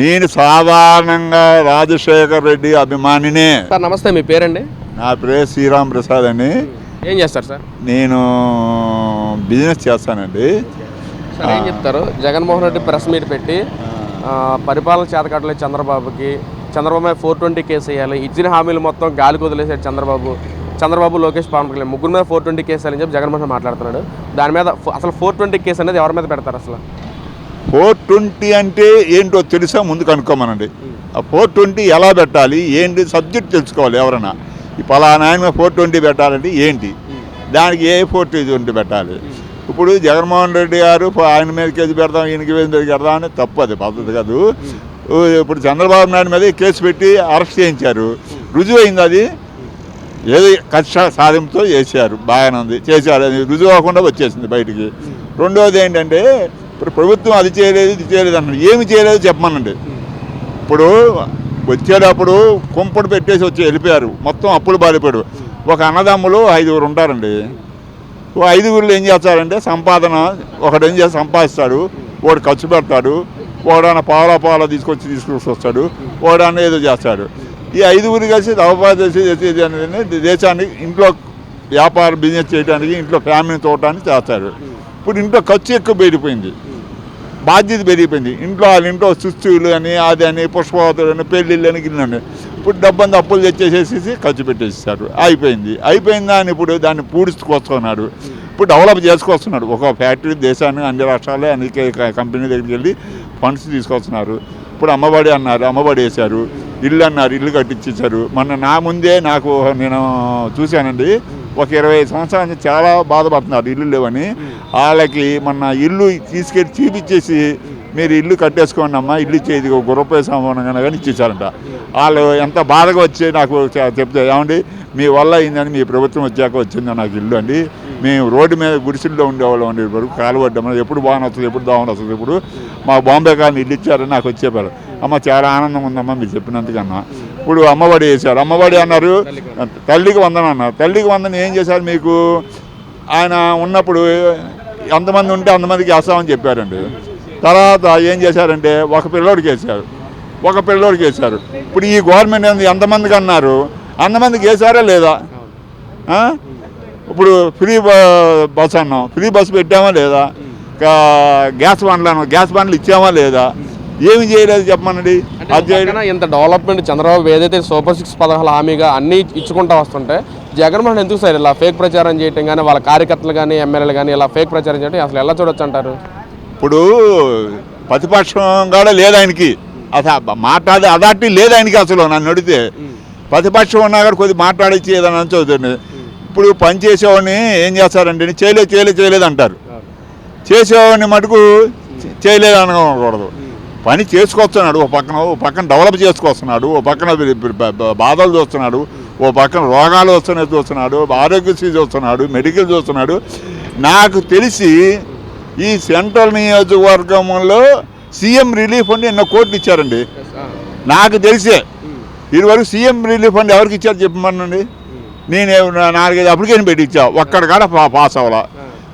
నేను సాధారణంగా రాజశేఖర్ రెడ్డి అభిమానినే. సార్ నమస్తే మీ పేరండి? నా పేరు శ్రీరామ్ ప్రసాద్ అని ఏం చేస్తారు సార్? నేను బిజినెస్ చేస్తానండి. సార్ ఏం చెప్తారు? జగన్మోహన్ రెడ్డి ప్రెస్ మీట్ పెట్టి పరిపాలన చేతకట్టలేదు చంద్రబాబుకి చంద్రబాబు ఫోర్ ట్వంటీ కేసు వేయాలి ఇచ్చిన హామీలు మొత్తం గాలికి వదిలేసాడు చంద్రబాబు చంద్రబాబు లోకేష్ పవన్ కళ్యాణ్. ముగ్గురు మీద ఫోర్ ట్వంటీ కేసు అని చెప్పి జగన్మోహన్ మాట్లాడుతున్నాడు. దాని మీద అసలు ఫోర్ ట్వంటీ కేసు అనేది ఎవరి మీద పెడతారు అసలు? ఫోర్ ట్వంటీ అంటే ఏంటో తెలుసా? ముందు కనుక్కోమనండి. ఆ ఫోర్ ట్వంటీ ఎలా పెట్టాలి? ఏంటి? సబ్జెక్ట్ తెలుసుకోవాలి ఎవరైనా. ఈ పలానా ఆయన ఫోర్ ట్వంటీ పెట్టాలంటే ఏంటి? దానికి ఏ ఫోర్ ట్వంటీ పెట్టాలి. ఇప్పుడు జగన్మోహన్ రెడ్డి గారు ఆయన మీద కేసు పెడదాం ఈయనకి మీద పెడదాం అని తప్పు అది పద్ధతి కాదు. ఇప్పుడు చంద్రబాబు నాయుడు మీద కేసు పెట్టి అరెస్ట్ చేయించారు. రుజువు అయింది అది. ఏది కక్ష సాధింపుతో చేశారు. బాగానే ఉంది. చేశారు. అది రుజువు అవ్వకుండా వచ్చేసింది బయటికి. రెండోది ఏంటంటే ఇప్పుడు ప్రభుత్వం అది చేయలేదు ఇది చేయలేదు అన్నారు ఏమి చేయలేదు చెప్పమనండి. ఇప్పుడు వచ్చేటప్పుడు కుంపడు పెట్టేసి వచ్చి వెళ్ళిపోయారు. మొత్తం అప్పులు బారిపోయాడు ఒక అన్నదమ్ములు ఐదుగురు ఉంటారండి. ఓ ఐదుగురులు ఏం చేస్తారంటే సంపాదన ఒకడు ఏం చేసి సంపాదిస్తాడు వాడు ఖర్చు పెడతాడు వాడన పాల పాల తీసుకొచ్చి తీసుకొచ్చి వస్తాడు వాడన ఏదో చేస్తాడు. ఈ ఐదుగురు కలిసి దవపాలు చేసి చేసేది అనేది దేశానికి ఇంట్లో వ్యాపార బిజినెస్ చేయడానికి ఇంట్లో ఫ్యామిలీ చూడటానికి చేస్తారు. ఇప్పుడు ఇంట్లో ఖర్చు ఎక్కువ పెరిగిపోయింది. బాధ్యత పెరిగిపోయింది. ఇంట్లో వాళ్ళ ఇంట్లో సుస్తులు అని అది అని పుష్పవతులు అని పెళ్ళిళ్ళు అని గిన్నె ఇప్పుడు డబ్బంతా అప్పులు తెచ్చేసేసి ఖర్చు పెట్టేసేసారు. అయిపోయింది. అయిపోయింది అని ఇప్పుడు దాన్ని పూడ్చుకొస్తున్నాడు ఇప్పుడు డెవలప్ చేసుకొస్తున్నాడు. ఒక ఫ్యాక్టరీ దేశాన్ని అన్ని రాష్ట్రాలే అన్ని కంపెనీ దగ్గరికి వెళ్ళి ఫండ్స్ తీసుకొస్తున్నారు. ఇప్పుడు అమ్మఒడి అన్నారు. అమ్మఒడి వేశారు. ఇల్లు అన్నారు. ఇల్లు కట్టించేశారు. మొన్న నా ముందే నాకు నేను చూశానండి. ఒక ఇరవై ఐదు సంవత్సరాల నుంచి చాలా బాధపడుతున్నారు. ఇల్లు లేవని. వాళ్ళకి మొన్న ఇల్లు తీసుకెళ్ళి చూపించేసి మీరు ఇల్లు కట్టేసుకోండి అమ్మా ఇల్లు ఇచ్చేది ఒక రూపాయి సంబంధంగా కానీ ఇచ్చేసారంట వాళ్ళు ఎంత బాధగా వచ్చి నాకు చెప్తే ఏమండి మీ వల్ల అయిందని మీ ప్రభుత్వం వచ్చాక వచ్చింది నాకు ఇల్లు అండి. మేము రోడ్డు మీద గుడిసెల్లో ఉండేవాళ్ళం అండి వరకు కాలువడ్డాము ఎప్పుడు బాగా వస్తుంది ఎప్పుడు దావన వస్తుంది ఇప్పుడు మా బాంబే కానీ ఇల్లు ఇచ్చారని నాకు వచ్చి చెప్పారు అమ్మ చాలా ఆనందం ఉందమ్మా మీరు చెప్పినందుకన్నా. ఇప్పుడు అమ్మఒడి వేశారు. అమ్మఒడి అన్నారు తల్లికి వందనం. అన్నారు. తల్లికి వందనం ఏం చేశారు మీకు? ఆయన ఉన్నప్పుడు ఎంతమంది ఉంటే అంతమందికి వేస్తామని చెప్పారండి. తర్వాత ఏం చేశారంటే ఒక పిల్లోడికి వేశారు. ఒక పిల్లోడికి వేశారు. ఇప్పుడు ఈ గవర్నమెంట్ ఏంది ఎంతమందికి అన్నారు? అంతమందికి వేశారా లేదా? ఇప్పుడు ఫ్రీ బస్ అన్నాం. ఫ్రీ బస్ పెట్టామా లేదా? గ్యాస్ బండ్లు అన్నాం. గ్యాస్ బండ్లు ఇచ్చామా లేదా? ఏమి చేయలేదు చెప్పమనండి. ఇంత డెవలప్మెంట్ చంద్రబాబు ఏదైతే సూపర్ సిక్స్ పథకాల హామీగా అన్ని ఇచ్చుకుంటా వస్తుంటే జగన్మోహన్ ఎందుకు సార్ ఇలా ఫేక్ ప్రచారం చేయటం కానీ వాళ్ళ కార్యకర్తలు కానీ ఎమ్మెల్యేలు కానీ ఇలా ఫేక్ ప్రచారం చేయడం అసలు ఎలా చూడొచ్చు అంటారు? ఇప్పుడు ప్రతిపక్షం కూడా లేదు ఆయనకి. అసలు మాట్లాడే అదాటి లేదు ఆయనకి అసలు నన్ను అడిగితే. ప్రతిపక్షం ఉన్నా కూడా కొద్ది మాట్లాడచ్చు ఏదైనా చదువుతుంది. ఇప్పుడు పని చేసేవాడిని ఏం చేస్తారంటే చేయలేదు చేయలేదు చేయలేదు అంటారు. చేసేవాడిని మటుకు చేయలేదు అనకూడదు. పని చేసుకొస్తున్నాడు ఓ పక్కన ఓ పక్కన డెవలప్ చేసుకొస్తున్నాడు ఓ పక్కన బాధలు చూస్తున్నాడు ఓ పక్కన రోగాలు వస్తున్నాయి చూస్తున్నాడు ఆరోగ్యశ్రీ చూస్తున్నాడు మెడికల్ చూస్తున్నాడు. నాకు తెలిసి ఈ సెంట్రల్ నియోజకవర్గంలో సీఎం రిలీఫ్ ఫండ్ ఎన్నో కోట్లు ఇచ్చారండి. నాకు తెలిసే. ఇదివరకు సీఎం రిలీఫ్ ఫండ్ ఎవరికి ఇచ్చారు చెప్పమనండి? నేను నాలుగైదు అప్లికేషన్ పెట్టి ఇచ్చా ఒక్కడ కాడ పాస్ అవ్వాలా.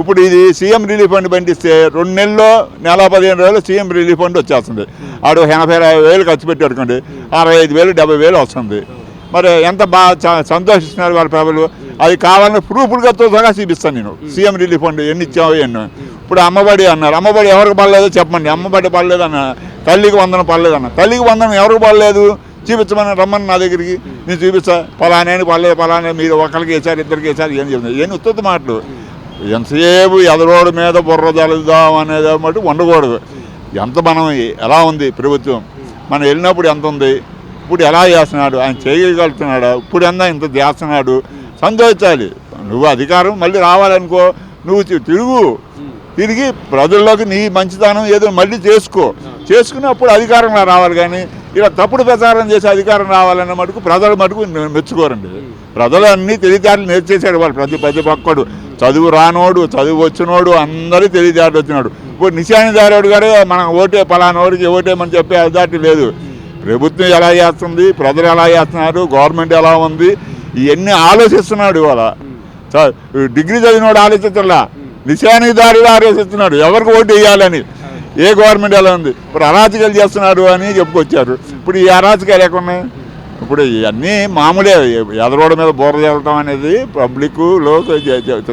ఇప్పుడు ఇది సీఎం రిలీఫ్ ఫండ్ పండిస్తే రెండు నెలల్లో నెల పదిహేను రోజులు సీఎం రిలీఫ్ ఫండ్ వచ్చేస్తుంది. ఆడు ఎనభై అరవై వేలు ఖర్చు పెట్టి అనుకోండి అరవై ఐదు వేలు డెబ్బై వేలు వస్తుంది. మరి ఎంత బాగా సంతోషిస్తున్నారు వాళ్ళ ప్రజలు? అది కావాలని ప్రూఫ్లుగా సహా చూపిస్తాను నేను. సీఎం రిలీఫ్ ఫండ్ ఎన్ని ఇచ్చావు ఎన్నో. ఇప్పుడు అమ్మబడి అన్నారు. అమ్మబడి ఎవరికి పడలేదో చెప్పండి. అమ్మబడి పడలేదు అన్న. తల్లికి వందనం పడలేదు అన్న. తల్లికి వందనం ఎవరికి పడలేదు? చూపించమని రమ్మని నా దగ్గరికి. నేను చూపిస్తా. పలానా పడలేదు పలానా మీరు ఒకరికి వేసారు ఇద్దరికి వేసారు ఏం చెప్తుంది ఏం ఉత్తత్తి మాటలు. ఎంతసేపు ఎదరోడు మీద బుర్ర జలుద్దాం అనేది బట్టి ఉండకూడదు ఎంత మనం ఎలా ఉంది ప్రభుత్వం? మనం వెళ్ళినప్పుడు ఎంత ఉంది? ఇప్పుడు ఎలా చేస్తున్నాడు? ఆయన చేయగలుగుతున్నాడు? ఇప్పుడు ఎంత ఇంత చేస్తున్నాడు? సంతోషించాలి. నువ్వు అధికారం మళ్ళీ రావాలనుకో నువ్వు తిరుగు. తిరిగి ప్రజల్లోకి నీ మంచితనం ఏదో మళ్ళీ చేసుకో. చేసుకుని అప్పుడు అధికారంలో రావాలి కానీ ఇలా తప్పుడు ప్రచారం చేసి అధికారం రావాలన్న మటుకు ప్రజలు మటుకు మెచ్చుకోరండి. ప్రజలు అన్నీ తెలివితేటలు నేర్చేశాడు వాళ్ళు ప్రతి ప్రతి ఒక్కడు. చదువు రానోడు చదువు వచ్చినోడు అందరూ తెలియజేటట్టు వచ్చినాడు ఇప్పుడు నిశానిదారుడు గారు మనం ఓటే పలానోడికి ఓటేమని చెప్పే అదాటి లేదు. ప్రభుత్వం ఎలా చేస్తుంది ప్రజలు ఎలా చేస్తున్నారు గవర్నమెంట్ ఎలా ఉంది ఇవన్నీ ఆలోచిస్తున్నాడు ఇవాళ. డిగ్రీ చదివినోడు ఆలోచించట్లా దారిలో ఆలోచిస్తున్నాడు. ఎవరికి ఓటు వేయాలని? ఏ గవర్నమెంట్ ఎలా ఉంది? ఇప్పుడు అరాచకాలు చేస్తున్నారు అని చెప్పుకొచ్చారు. ఇప్పుడు ఈ అరాచకాలు ఎక్కడ ఉన్నాయి ఇప్పుడు ఇవన్నీ మామూలే. ఎదరోడ మీద బోర చేయటం అనేది పబ్లిక్లో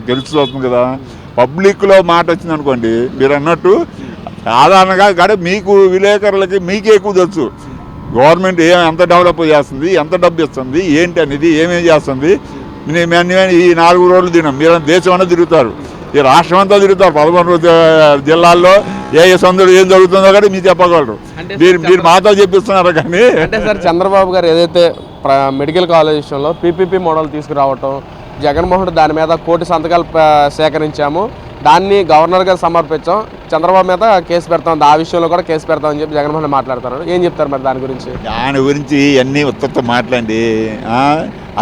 తెలుస్తుంది కదా. పబ్లిక్లో మాట వచ్చింది అనుకోండి మీరు అన్నట్టు సాధారణంగా కానీ మీకు విలేకరులకి మీకే ఎక్కువ తెలుసు. గవర్నమెంట్ ఏం ఎంత డెవలప్ చేస్తుంది ఎంత డబ్బు ఇస్తుంది ఏంటి అనేది ఏమేమి చేస్తుంది. నేను ఈ నాలుగు రోజులు తినాం మీరు దేశం అనేది తిరుగుతారు. ఈ రాష్ట్రం అంతా తిరుగుతారు. పదకొండు జిల్లాల్లో ఏ ఏ సందులో ఏం జరుగుతుందో కూడా మీరు చెప్పగలరు. మీరు మీరు మాతో చెప్పిస్తున్నారు కానీ. అంటే సార్ చంద్రబాబు గారు ఏదైతే మెడికల్ కాలేజ్ విషయంలో పీపీపీ మోడల్ తీసుకురావటం జగన్మోహన్ దాని మీద కోటి సంతకాలు సేకరించాము. దాన్ని గవర్నర్ గారు సమర్పించాం. చంద్రబాబు మీద కేసు పెడతాం. ఆ విషయంలో కూడా కేసు పెడతామని చెప్పి జగన్మోహన్ మాట్లాడతారు. ఏం చెప్తారు మరి దాని గురించి? దాని గురించి అన్నీ ఉత్తత్త మాట్లాడి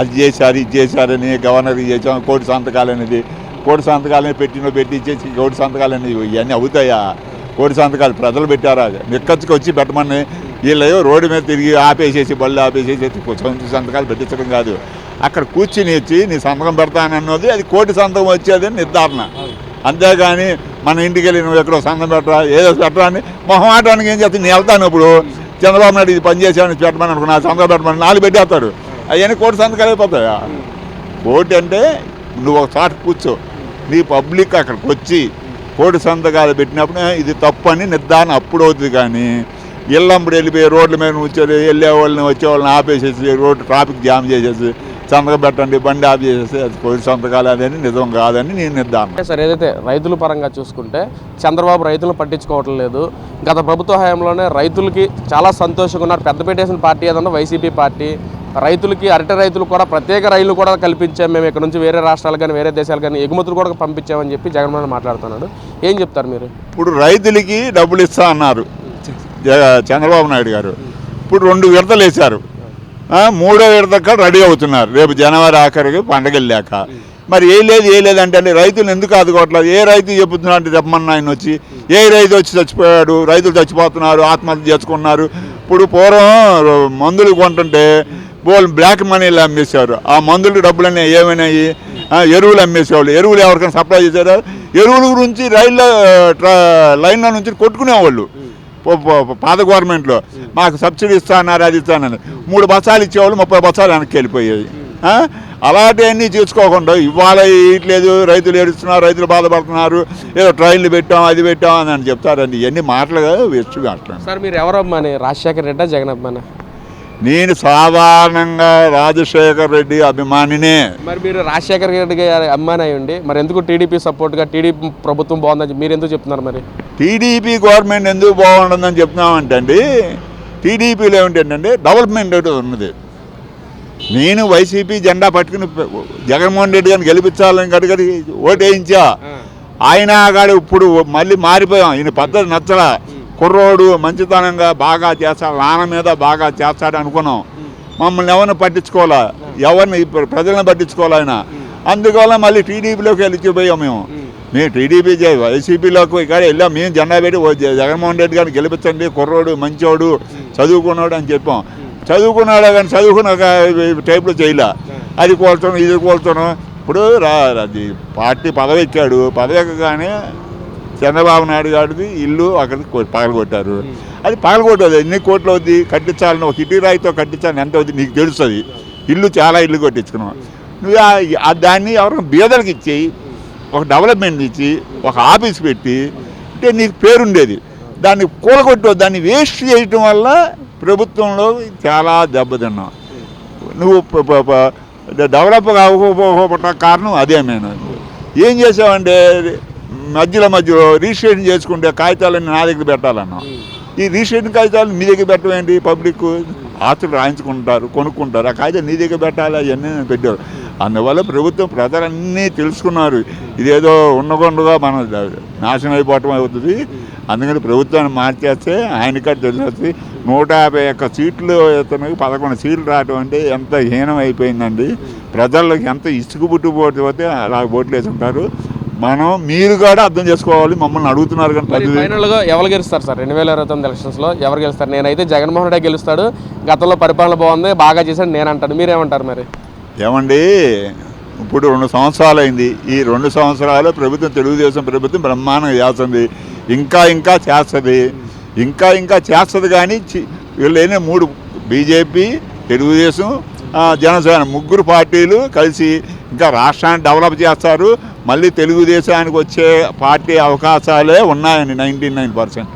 అది చేశారు ఇది చేశారని గవర్నర్కి చేసాం కోటి సంతకాలు అనేది కోటి సంతకాలని పెట్టిన పెట్టి ఇచ్చేసి కోటి సంతకాలు ఇవన్నీ అవుతాయా? కోటి సంతకాలు ప్రజలు పెట్టారా? నిక్కచ్చుకు వచ్చి పెట్టమని వీళ్ళు రోడ్డు మీద తిరిగి ఆపేసేసి బళ్ళు ఆపేసేసి కొంచెం సంతకాలు పెట్టించడం కాదు. అక్కడ కూర్చుని వచ్చి నీ సంతకం పెడతానన్నది అది కోటి సంతకం వచ్చేది నిర్ధారణ. అంతేగాని మన ఇంటికి వెళ్ళి నువ్వు ఎక్కడో సంతం పెట్టరా? ఏదో పెట్టరా అని మొహమాటానికి ఏం చేస్తాను నేను వెళ్తాను ఇప్పుడు. చంద్రబాబు నాయుడు ఇది పని చేశాను పెట్టమని అనుకున్నా సంతకం పెట్టమని నాలుగు పెట్టేస్తాడు. అవన్నీ కోటి సంతకాలు అయిపోతాయా కోటి అంటే నువ్వు ఒక చోట కూర్చో. నీ పబ్లిక్ అక్కడికి వచ్చి కోటి సంతకాలు పెట్టినప్పుడు "ఏ, ఇది తప్పు అని నిర్ధారణ అప్పుడు అవుతుంది కానీ ఇళ్ళంప్పుడు వెళ్ళిపోయి రోడ్ల మీద వచ్చేది వెళ్ళే వాళ్ళని వచ్చే వాళ్ళని ఆపేసేసి రోడ్డు ట్రాఫిక్ జామ్ చేసేసి సంతకం పెట్టండి బండి ఆఫ్ చేసేసి అది కోటి సంతకాలు అదని నిజం కాదని నేను నిర్ధారణ. సార్ ఏదైతే రైతుల పరంగా చూసుకుంటే చంద్రబాబు రైతులను పట్టించుకోవటం లేదు. గత ప్రభుత్వ హయాంలోనే రైతులకి చాలా సంతోషంగా ఉన్నారు. పెద్దపేట వేసిన పార్టీ ఏదన్నా వైసీపీ పార్టీ రైతులకి అరటి రైతులు కూడా ప్రత్యేక రైళ్ళు కూడా కల్పించాం. మేము ఇక్కడ నుంచి వేరే రాష్ట్రాలు కానీ వేరే దేశాలు కానీ ఎగుమతులు కూడా పంపించామని చెప్పి జగన్మోహన్ మాట్లాడుతున్నాడు. ఏం చెప్తారు మీరు? ఇప్పుడు రైతులకి డబ్బులు ఇస్తా అన్నారు. చంద్రబాబు నాయుడు గారు. ఇప్పుడు రెండు విడతలు వేశారు మూడో విడతక రెడీ అవుతున్నారు. రేపు జనవరి ఆఖరికి పండగ వెళ్ళాక. మరి ఏ లేదు ఏ లేదంటే అంటే రైతులు ఎందుకు ఆదుకోవట్లేదు? ఏ రైతు చెబుతున్నా అంటే చెప్పమన్నా ఆయన వచ్చి ఏ రైతు వచ్చి చచ్చిపోయాడు రైతులు చచ్చిపోతున్నారు ఆత్మహత్య చేసుకున్నారు. ఇప్పుడు పూర్వం మందులు కొంటుంటే బోల్ బ్లాక్ మనీలు అమ్మేశారు ఆ మందులు డబ్బులన్నీ ఏమైనాయి? ఎరువులు అమ్మేసేవాళ్ళు. ఎరువులు ఎవరికైనా సప్లై చేశారు ఎరువుల గురించి రైల్లో ట్రా లైన్లో నుంచి కొట్టుకునేవాళ్ళు. పాత గవర్నమెంట్లో మాకు సబ్సిడీ ఇస్తాన్నారు అది ఇస్తానని మూడు బస్సాలు ఇచ్చేవాళ్ళు ముప్పై బస్సాలు వెనక్కి వెళ్ళిపోయాయి అలాంటివన్నీ చూసుకోకుండా ఇవాళ ఇట్లేదు రైతులు ఏడుస్తున్నారు రైతులు బాధపడుతున్నారు ఏదో ట్రైన్లు పెట్టాం అది పెట్టాం అని చెప్తారండి. ఇవన్నీ మాటలు కాదు వెచ్చు సార్ మీరు ఎవరమ్మా రాజశేఖర్ రెడ్డా జగన్ అమ్మాని నేను సాధారణంగా రాజశేఖర్ రెడ్డి అభిమానినే. మరి మీరు రాజశేఖర్ రెడ్డి గారి అమ్మాని అయి ఉండి మరి ఎందుకు టీడీపీ సపోర్ట్గా టీడీపీ ప్రభుత్వం బాగుందని మీరు ఎందుకు చెప్తున్నారు మరి? టీడీపీ గవర్నమెంట్ ఎందుకు బాగుంటుందని చెప్తున్నామంటే అండి టీడీపీలో ఏమిటంటే డెవలప్మెంట్ ఒకటి ఉన్నది. నేను వైసీపీ జెండా పట్టుకుని జగన్మోహన్ రెడ్డి గారిని గెలిపించాలని గడిగడి ఓటేయించా. ఆయన గాడు ఇప్పుడు మళ్ళీ మారిపోయాం. ఈయన పద్ధతి నచ్చలా. కుర్రోడు మంచితనంగా బాగా చేస్తాడు నాన్న మీద బాగా చేస్తాడు అనుకున్నాం. మమ్మల్ని ఎవరిని పట్టించుకోవాలా? ఎవరిని ప్రజలను పట్టించుకోవాలి ఆయన? అందువల్ల మళ్ళీ టీడీపీలోకి వెళ్ళిపోయాం మేము. మేము టీడీపీ వైసీపీలోకి ఇక్కడ వెళ్ళాం. మేము జెండా పెట్టి జగన్మోహన్ రెడ్డి గారిని గెలిపించండి కుర్రోడు మంచోడు చదువుకున్నాడు అని చెప్పాం. చదువుకున్నాడు కానీ చదువుకున్న టైప్లో చేయలే. అది కోల్తాను ఇది కోల్తాను ఇప్పుడు రా పార్టీ పదవి ఎక్కాడు పదవి ఎక్కగానే చంద్రబాబు నాయుడు గారిది ఇల్లు అక్కడికి పగలగొట్టారు. అది పగలగొట్టదు. ఎన్ని కోట్లు అవుద్ది కట్టించాలని ఒక ఇటీ రాయితో కట్టించాలని ఎంత అవుద్ది నీకు తెలుస్తుంది. ఇల్లు చాలా ఇల్లు కొట్టించుకున్నావు. నువ్వు ఆ- దాన్ని ఎవరైనా బీదలకు ఇచ్చేయి ఒక డెవలప్మెంట్ ఇచ్చి ఒక ఆఫీస్ పెట్టి అంటే నీకు పేరుండేది. దాన్ని కూలగొట్టు దాన్ని వేస్ట్ చేయటం వల్ల ప్రభుత్వంలో చాలా దెబ్బతిన్నావు నువ్వు డెవలప్ కాకపోవటం కారణం అదే నేను. ఏం చేసావంటే మధ్యలో మధ్యలో రిజిస్ట్రేషన్ చేసుకుంటే కాగితాలన్నీ నా దగ్గర పెట్టాలన్నా. ఈ రిజిస్ట్రేషన్ కాగితాలు మీ దగ్గర పెట్టడం ఏంటి? పబ్లిక్ ఆస్తులు రాయించుకుంటారు కొనుక్కుంటారు. ఆ కాగితాలు నీ దగ్గర పెట్టాలి అవన్నీ పెట్టారు అందువల్ల ప్రభుత్వం ప్రజలన్నీ తెలుసుకున్నారు. ఇదేదో ఉండకుండా మనం నాశనం అయిపోవటం అవుతుంది. అందుకని ప్రభుత్వాన్ని మార్చేస్తే ఆయనకా తెలిసి నూట యాభై ఒక్క సీట్లు ఇతనికి పదకొండు సీట్లు రావటం అంటే ఎంత హీనం అయిపోయిందండి. ప్రజలకు ఎంత ఇసుకు పుట్టుకుపోతే అలా ఓట్లు వేసి ఉంటారు మనం మీరు కూడా అర్థం చేసుకోవాలి మమ్మల్ని అడుగుతున్నారు కానీ ఫైనల్గా ఎవరు గెలుస్తారు సార్? రెండు వేల ఇరవై తొమ్మిది ఎలక్షన్స్లో ఎవరు గెలుస్తారు? నేనైతే జగన్మోహన్ రెడ్డి గెలుస్తాడు. గతంలో పరిపాలన బాగుంది బాగా చేశాడు నేను అంటాను. మీరేమంటారు మరి? ఏమండి ఇప్పుడు రెండు సంవత్సరాలు అయింది. ఈ రెండు సంవత్సరాలు ప్రభుత్వం తెలుగుదేశం ప్రభుత్వం బ్రహ్మాండంగా చేస్తుంది. ఇంకా ఇంకా చేస్తుంది. ఇంకా ఇంకా చేస్తుంది కానీ చి- వీళ్ళు ఏంటంటే మూడు బీజేపీ తెలుగుదేశం జనసేన ముగ్గురు పార్టీలు కలిసి ఇంకా రాష్ట్రాన్ని డెవలప్ చేస్తారు. మళ్ళీ తెలుగుదేశానికి వచ్చే పార్టీ అవకాశాలే ఉన్నాయండి నైంటీ నైన్ పర్సెంట్.